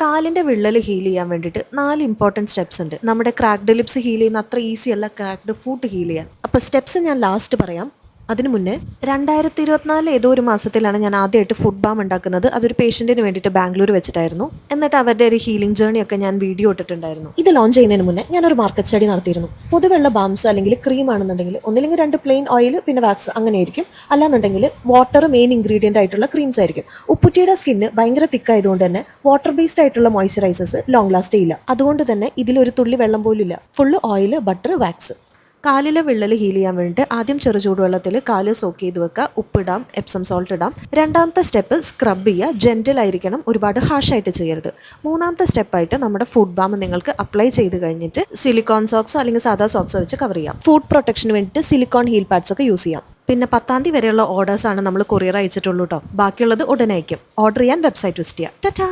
കാലിന്റെ വിള്ളൽ ഹീൽ ചെയ്യാൻ വേണ്ടിയിട്ട് നാല് ഇമ്പോർട്ടന്റ് സ്റ്റെപ്സ് ഉണ്ട്. നമ്മുടെ ക്രാക്ഡ് ലിപ്സ് ഹീൽ ചെയ്യുന്ന അത്ര ഈസി അല്ല ക്രാക്ഡ് ഫുട്ട് ഹീൽ ചെയ്യാൻ. അപ്പോൾ സ്റ്റെപ്സ് ഞാൻ ലാസ്റ്റ് പറയാം. അതിനു മുന്നേ രണ്ടായിരത്തി ഇരുപത്തിനാല് ഏതോ ഒരു മാസത്തിലാണ് ഞാൻ ആദ്യമായിട്ട് ഫുഡ് ബാം ഉണ്ടാക്കുന്നത്. അതൊരു പേഷ്യന്റിന് വേണ്ടിയിട്ട് ബാംഗ്ലൂർ വെച്ചിട്ടായിരുന്നു. എന്നിട്ട് അവരുടെ ഒരു ഹീലിംഗ് ജേർണി ഒക്കെ ഞാൻ വീഡിയോ ഇട്ടിട്ടുണ്ടായിരുന്നു. ഇത് ലോഞ്ച് ചെയ്യുന്നതിന് മുന്നേ ഒരു മാർക്കറ്റ് സ്റ്റഡി നടത്തിയിരുന്നു. പൊതുവെള്ള ബാംസ് അല്ലെങ്കിൽ ക്രീം ആണെന്നുണ്ടെങ്കിൽ ഒന്നില്ലെങ്കിൽ രണ്ട് പ്ലെയിൻ ഓയിൽ പിന്നെ വാക്സ് അങ്ങനെയായിരിക്കും അല്ലാന്നുണ്ടെങ്കിൽ വാട്ടർ മെയിൻ ഇൻഗ്രീഡിയന്റ് ആയിട്ടുള്ള ക്രീംസ് ആയിരിക്കും. ഉപ്പുറ്റിയുടെ സ്കിന്ന് ഭയങ്കര തിക്കായതുകൊണ്ട് തന്നെ വാട്ടർ ബേസ്ഡ് ആയിട്ടുള്ള മോയ്സ്ചറൈസേഴ്സ് ലോങ് ലാസ്റ്റ് ചെയ്യില്ല. അതുകൊണ്ട് തന്നെ ഇതിലൊരു തുള്ളി വെള്ളം പോലും ഇല്ല. ഫുള്ള് ഓയിൽ ബട്ടർ വാക്സ് കാലിലെ വിള്ളൽ ഹീൽ ചെയ്യാൻ വേണ്ടിയിട്ട് ആദ്യം ചെറു ചൂടുവെള്ളത്തിൽ കാൽ സോക്ക് ചെയ്ത് വെക്കുക. ഉപ്പിടാം എപ്സം സോൾട്ട് ഇടാം. രണ്ടാമത്തെ സ്റ്റെപ്പ് സ്ക്രബ് ചെയ്യുക. ജെന്റിൽ ആയിരിക്കണം. ഒരുപാട് ഹാഷ് ആയിട്ട് ചെയ്യരുത്. മൂന്നാമത്തെ സ്റ്റെപ്പായിട്ട് നമ്മുടെ ഫുഡ് ബാം നിങ്ങൾക്ക് അപ്ലൈ ചെയ്ത് കഴിഞ്ഞിട്ട് സിലിക്കോൺ സോക്സോ അല്ലെങ്കിൽ സാധാ സോക്സോ വെച്ച് കവർ ചെയ്യാം. ഫുഡ് പ്രൊട്ടക്ഷന് വേണ്ടിയിട്ട് സിലിക്കോൺ ഹീൽ പാഡ്സ് ഒക്കെ യൂസ് ചെയ്യാം. പിന്നെ പത്താം തീയതി വരെയുള്ള ഓർഡേഴ്സാണ് നമ്മൾ കൊറിയർ അയച്ചിട്ടുള്ളൂ കേട്ടോ ബാക്കിയുള്ളത് ഉടനെ അയക്കും ഓർഡർ ചെയ്യാൻ വെബ്സൈറ്റ് വിസിറ്റ് ചെയ്യാം. ടാറ്റാ